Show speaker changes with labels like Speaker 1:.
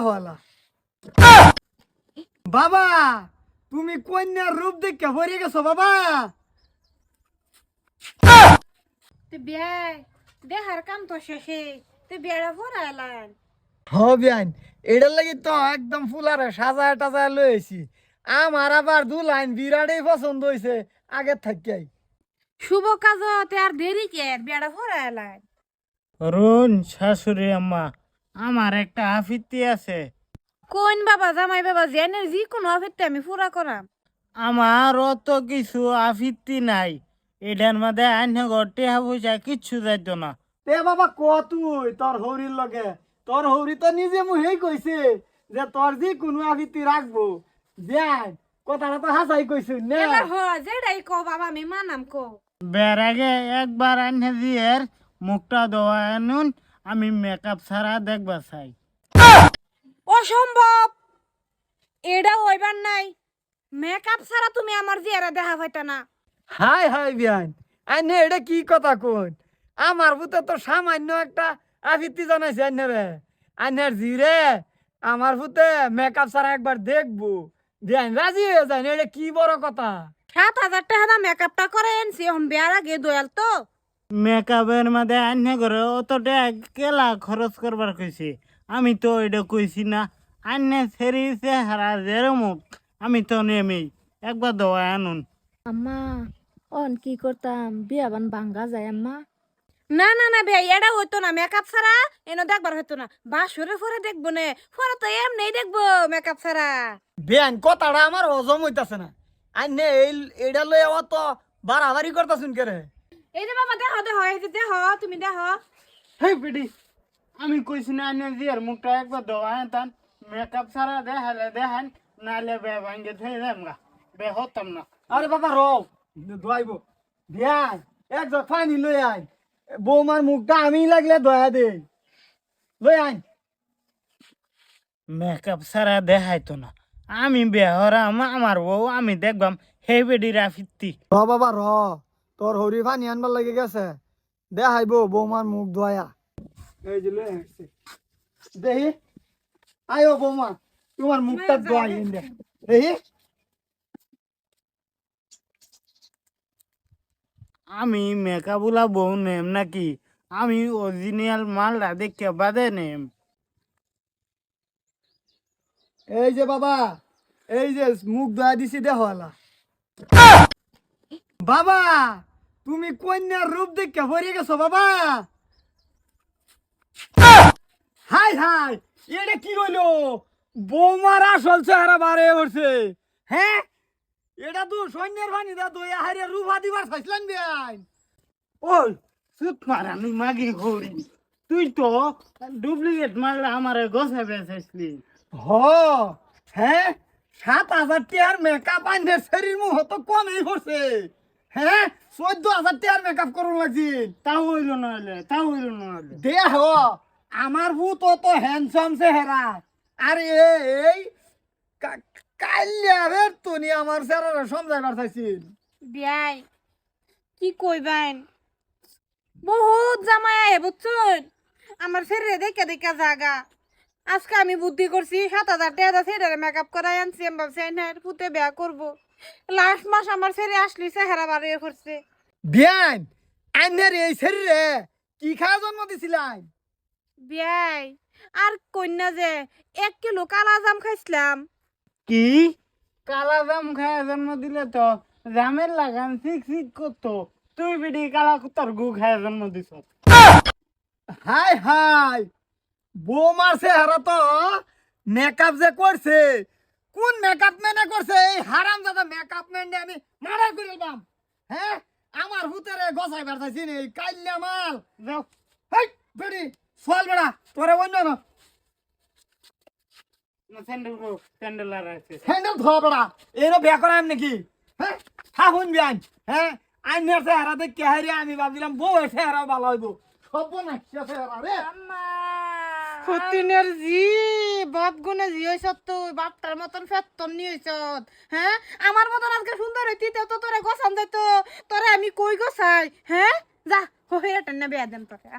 Speaker 1: হলা বাবা তুমি কন্যার রূপ দেখে ভরে গেছো বাবা।
Speaker 2: দেহার কাম তো শেষে ভরাইলাম
Speaker 1: হবিয়ান এটার লাগি তো একদম ফুলারে সাজায় টাজায় লয়েছি আমার আবার দু লাইন বিরাটই পছন্দ হয়েছে আগের থাকিয়াই
Speaker 2: শুভ কাজতে আর দেরি কে বিয়াটা ভরাইলাম
Speaker 3: রুন শাশুড়ি আম্মা আমার একটা আফিত্তি আছে।
Speaker 2: কোন বাবা জামাই বাবা জেনের জি কোনো আফিত্তি আমি পুরা করাম।
Speaker 3: আমার অত কিছু আফিত্তি নাই। এটার মধ্যে আইন ঘরটে পয়সা কিচ্ছু যাইত না।
Speaker 1: তে বাবা ক তুই? তোর হৌরির লগে। তোর হৌরি তো নিজে মুহেই কইছে যে তোর যে কোনো আবৃত্তি রাখব। দেখ কথাটা তো হাসাই কইছে না।
Speaker 2: এবার হ যেটাই কো বাবা আমি মানাম কো।
Speaker 3: বের আগে একবার আইনে দিয়ে মুখটা দেওয়া আনুন। আমি মেকআপ ছাড়া দেখবা চাই।
Speaker 2: অসম্ভব! এটা হইবার নাই। মেকআপ ছাড়া তুমি আমার জিয়ারা দেখা পাইতা না।
Speaker 1: হাই হাই বিয়ান আইনে এটা কি কথা কোন আমার ভূতে তো সামান্য একটা আবৃত্তি জানাইছে আইনে রে। আইনের জিরে আমার ভূতে মেকআপ ছাড়া একবার দেখব। দেন রাজি হয়ে যায় এটা কি বড় কথা?
Speaker 2: সাত হাজার টাকা মেকআপটা করে এনছি এখন বিয়ার আগে দয়াল তো।
Speaker 3: মেকআপের মধ্যে আইনে করে অতটা কেলা খরচ করবার কইছি। আমি তো এটা কইছি না। আইনে সেরি চেহারা যেরমুক আমি তো নেমেই। একবার দেওয়া আনুন।
Speaker 4: আম্মা অন কি করতাম? বিয়াবান ভাঙ্গা যায় আম্মা।
Speaker 2: না না না ভাই এটা হইতো না। মেকআপ ছাড়া এনে দেখবার হইতো না। বাসরে পরে দেখব নে। পরে তো এমনি দেখব মেকআপ ছাড়া।
Speaker 1: বেন কথাটা আমার হজম হইতাছে না। আইনে এই এটা লয়ে অত বাড়াবাড়ি করতাছুন কে রে
Speaker 2: এই যে বাবা দেহ দেহ এই যে দেহ তুমি দেহ।
Speaker 3: হেই বেটি আমি কইছি না আইনে জিয়ার মুখটা একবার দেওয়া আনতাম মেকআপ ছাড়া দেখালে দেখান নাহলে বে ভাঙ্গে ধুয়ে যাম গা। বে হতাম না।
Speaker 1: আরে বাবা রও দোয়াইব বিয়ান এক জগ পানি লই আই বৌমার মুখটা আমি লাগলে দয়া দে। লই আইন
Speaker 3: মেকআপ ছাড়া দেখাইতো না। আমি বেহরা আমার বউ আমি দেখবাম হে বেডির আফিত্তি
Speaker 1: র বাবা র। তোর হরি পানি আনবার লাগে গেছে। দেখাইব বৌমার মুখ দয়া এই যে দেহি? আয়ো বৌমা তোমার মুখটা দোয়াই দে দেহি?
Speaker 3: আমি মেকআপগুলা বউ নেম নাকি? আমি অরিজিনাল মালটা দেখে বাদে নেম।
Speaker 1: এই যে বাবা এই যে মুখ দয়া দিছি দেখো আলা বাবা! তুমি কন্যার রূপ দেখে ভরে গেছো, বাবা। হাই হাই, এটা কি হইল? বৌমার আসল চেহারা বারে উঠছে হ্যাঁ এটা তো সৈন্যের বাণী দা দই হারিয়ে রূপা দিবার চাইছিলেন বিয়াই
Speaker 3: ওই, চুপ মারানি মাগি ঘড়ি তুই তো ডুপ্লিকেট মালটা আমার গোসা বেচাইছিলি
Speaker 1: হ হ্যাঁ সাত হাজার টিয়ার মেকআপ আনলে শরীর মুখ তো কমই পড়ছে। হ্যাঁ? চোদ্দ হাজার টিয়ার মেকআপ করুন লাগছিল
Speaker 3: তাও হইল নাহলে তাও হইল নাহলে
Speaker 1: দেহ আমার ভূত তো হ্যান্ডসাম চেহারা। আরে এই কাইলে তুমি আমার চেহারা সমঝাইবার চাইছিল
Speaker 2: বিয়াই কি কইবেন? বহুত জামাই আহে বুঝছুন? আমার শরীরে দেখে দেখে জাগা। আজকে আমি বুদ্ধি করছি সাত হাজার টাকা সেটারে মেকআপ করাই আনছি আমি ভাবছি না ফুতে বেয়া করব। লাস্ট মাস আমার ছেড়ে আসলি চেহারা বাড়িয়ে করছে
Speaker 1: বিয়ান এই শরীরে কি খাওয়া জন্ম দিছিলাম
Speaker 2: বিয়াই আর কন্যা যে এক কিলো কালা জাম খাইছিলাম।
Speaker 3: কি? কালা জাম খায় জন্ম দিলে তো জামের লাগান শিক শিক করতো। তুই বেডি কালা কুত্তার গু খায় জন্ম দিছ।
Speaker 1: হাই হাই বৌমার চেহারা তো মেকআপ যে করছে কোন মেকআপ ম্যানে করছে? এই হারাম দাদা মেকআপ ম্যান আমি মার্ডার করে দিলাম হ্যাঁ? আমার ভূতেরে গসাই বেড়াইছি নি কাইল্লা মাল।
Speaker 3: যাও।
Speaker 1: হেই বেড়ি চল বেড়া তোরে অন্য না।
Speaker 3: স্যান্ডেল স্যান্ডেল আর আছে।
Speaker 1: হ্যান্ডেল ধোয়া বেড়া। এনো বিয়া করাম নাকি? হ্যাঁ? হ্যাঁ বিয়ান হ্যাঁ? আইনের আমি ভাবছিলাম বউ চেহারা ভালো হইব। সব না চেহারা রে।
Speaker 2: সত্যিনের জি, বাপ গুনে জি হইছ তুই বাপটার মতন ফেতন নি হইছ হ্যাঁ আমার মতন আজকে সুন্দর হইতি, তো তোরে গোসান যাইতো তোরে আমি কই গোসাই হ্যাঁ যা হয়ে এটা না, বেয়া দেন তোকে।